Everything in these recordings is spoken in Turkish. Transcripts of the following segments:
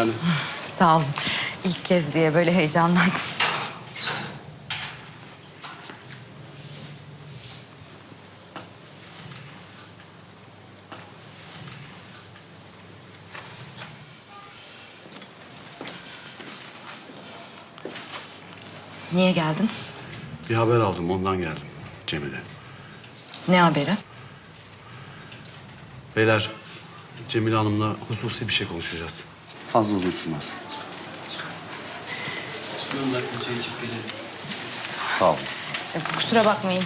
Yani Sağ olun. İlk kez diye böyle heyecanlandım. Niye geldin? bir haber aldım ondan geldim Cemile. Ne haberi? Beyler Cemile Hanım'la hususi bir şey konuşacağız. Fazla uzun sürmez. Sağ olun. E, Kusura bakmayın.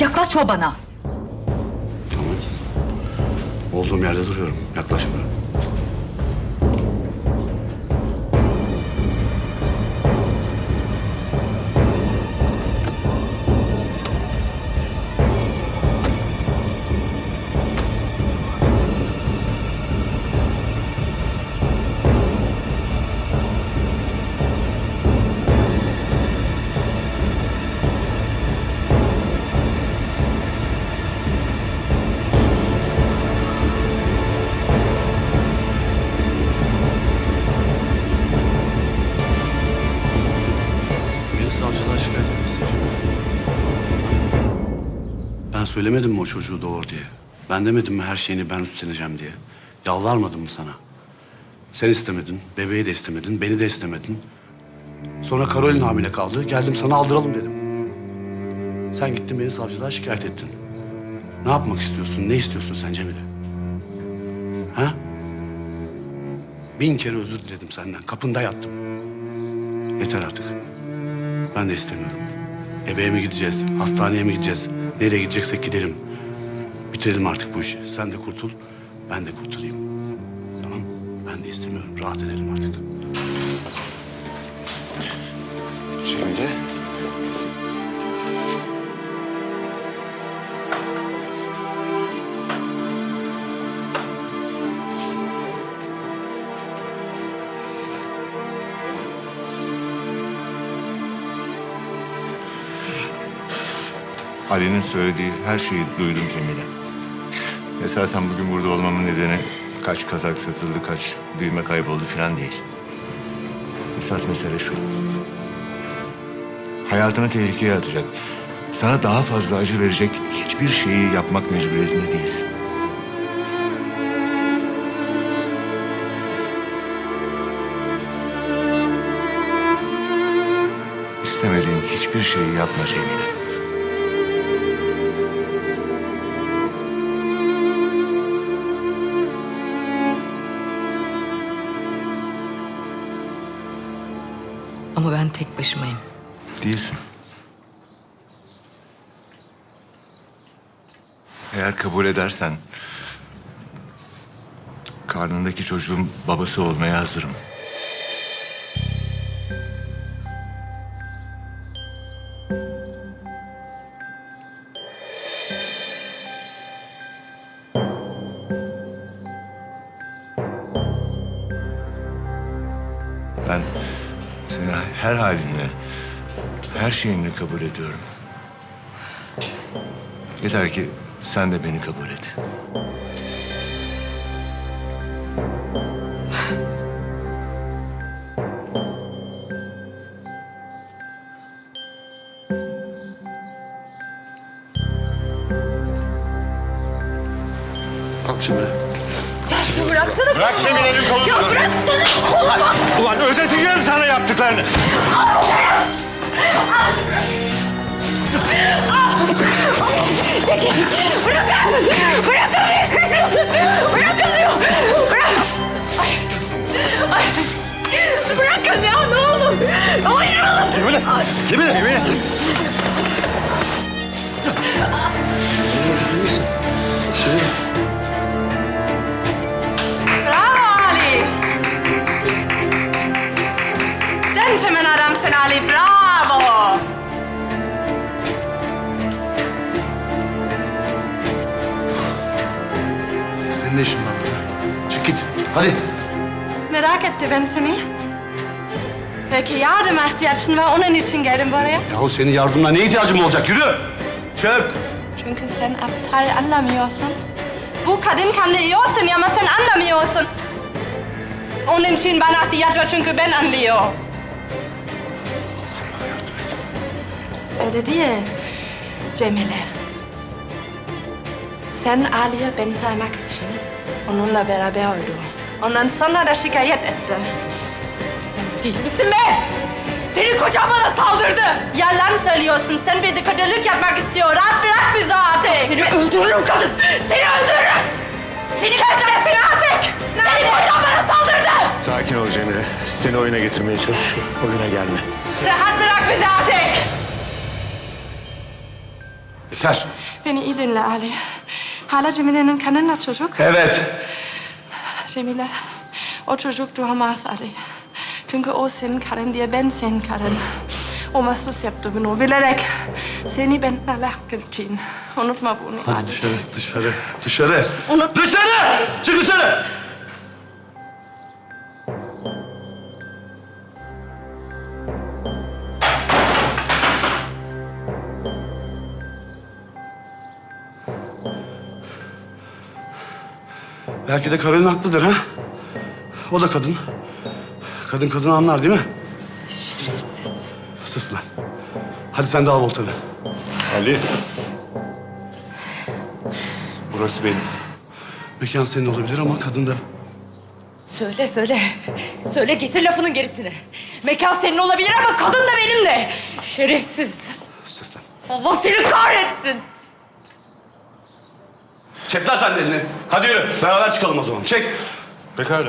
Yaklaşma bana. Tamam. Olduğum yerde duruyorum. Yaklaşmıyorum. Söylemedim mi o çocuğu doğur diye? Ben demedim mi her şeyini ben üstleneceğim diye? Yalvarmadım mı sana? Sen istemedin, bebeği de istemedin, beni de istemedin. Sonra Karolin hamile kaldı, geldim sana aldıralım dedim. Sen gittin beni savcılığa şikayet ettin. Ne yapmak istiyorsun, ne istiyorsun sen Cemile? Ha? Bin kere özür diledim senden, kapında yattım. Yeter artık. Ben de istemiyorum. Ebeğe mi gideceğiz, hastaneye mi gideceğiz? Nereye gideceksek gidelim. Bitirelim artık bu işi. Sen de kurtul, ben de kurtulayım. Tamam Ben de istemiyorum. Rahat edelim artık. Ali'nin söylediği her şeyi duydum Cemile. Esasen bugün burada olmamın nedeni kaç kazak satıldı, kaç düğme kayboldu falan değil. Esas mesele şu. Hayatını tehlikeye atacak, sana daha fazla acı verecek hiçbir şeyi yapmak mecburiyetinde değilsin. İstemediğin hiçbir şeyi yapma Cemile. Başımayım. Değilsin. Eğer kabul edersen... ...karnındaki çocuğun babası olmaya hazırım. Her halinle, her şeyinle kabul ediyorum. Yeter ki sen de beni kabul et. Cemile. Bıraksana. Bırak Cemile'nin kolunu. Ya bıraksana kolumu. Ulan ödeteceğim sana yaptıklarını. Bırakın diyor. Bırak. Ay. Ay. Bırakın ya ne olur. Hayır oğlum. Cemile. Cemile. Cemile. Ali. Bravo. Senin ne işin var burada? Çık git. Hadi. Merak bıraktı ben seni? Belki yardıma ihtiyacın var, onun için geldim buraya. Yahu senin yardımına ne ihtiyacım olacak? Yürü! Çık! Çünkü sen aptal anlamıyorsun. Bu kadın kanlıyorsun ama sen anlamıyorsun. Onun için bana ihtiyaç var çünkü ben anlıyorum. Öyle değil. Cemile. Sen Ali'ye benzemek için onunla beraber oldun. Ondan sonra da şikayet etti. Sen değil misin be? Senin kocan bana saldırdı. Yalan söylüyorsun. Sen bizi kötülük yapmak istiyor. Rahat bırak bizi artık. Seni öldürürüm kadın. Seni öldürürüm. Seni Kes sesini artık. Senin kocan bana saldırdı. Sakin ol Cemile. Seni oyuna getirmeye çalışıyorum. Oyuna gelme. Rahat bırak bizi artık. Yeter. Beni iyi dinle Ali. Hala Cemile'nin kanında çocuk. Evet. Cemile, o çocuk doğmaz Ali. Çünkü o senin karın diye ben senin karın. O mahsus yaptı bunu bilerek. Seni benden alak için. Unutma bunu Hadi dışarı, dışarı, dışarı. Unut- Dışarı! Çık dışarı! Belki de Karolin haklıdır ha? O da kadın. Kadın kadını anlar değil mi? Şerefsiz. Sus lan. Hadi sen de al voltanı. Ali. Burası benim. Mekan senin olabilir ama kadın da... Söyle söyle. Söyle getir lafının gerisini. Mekan senin olabilir ama kadın da benim de. Şerefsiz. Sus lan. Allah seni kahretsin. Çek lan sen de elini. Hadi yürü. Beraber çıkalım o zaman. Çek. Pekala.